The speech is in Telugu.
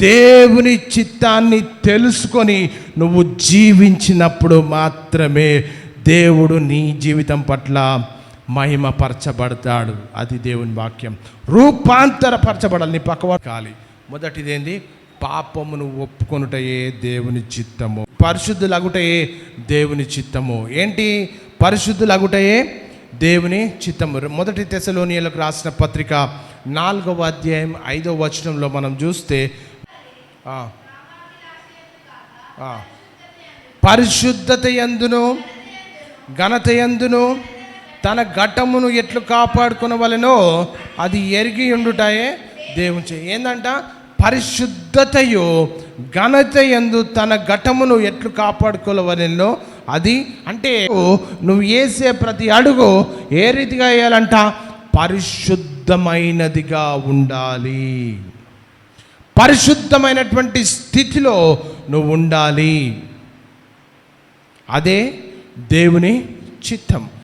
దేవుని చిత్తాన్ని తెలుసుకొని నువ్వు జీవించినప్పుడు మాత్రమే దేవుడు నీ జీవితం పట్ల మహిమపరచబడతాడు. అది దేవుని వాక్యం. రూపాంతరపరచబడాలి. నీ పక్కవాడు కాలి. మొదటిదేంది? పాపమును ఒప్పుకొనుటయే దేవుని చిత్తము. పరిశుద్ధులగుటయే దేవుని చిత్తము. ఏంటి? పరిశుద్ధులగుటయే దేవుని చిత్తము. మొదటి తెశలోనియలకు రాసిన పత్రిక నాలుగవ అధ్యాయం ఐదవ వచనంలో మనం చూస్తే పరిశుద్ధత ఎందును ఘనత ఎందును తన ఘటమును ఎట్లు కాపాడుకునవలెనో అది ఎరిగి ఉండుటాయే దేవుని చే ఏంటంట పరిశుద్ధతయు ఘనత ఎందు తన ఘటమును ఎట్లు కాపాడుకోవలెనో అది అంటే నువ్వు వేసే ప్రతి అడుగు ఏ రీతిగా వేయాలంట? పరిశుద్ధమైనదిగా ఉండాలి. పరిశుద్ధమైనటువంటి స్థితిలో నువ్వు ఉండాలి. అదే దేవుని చిత్తం.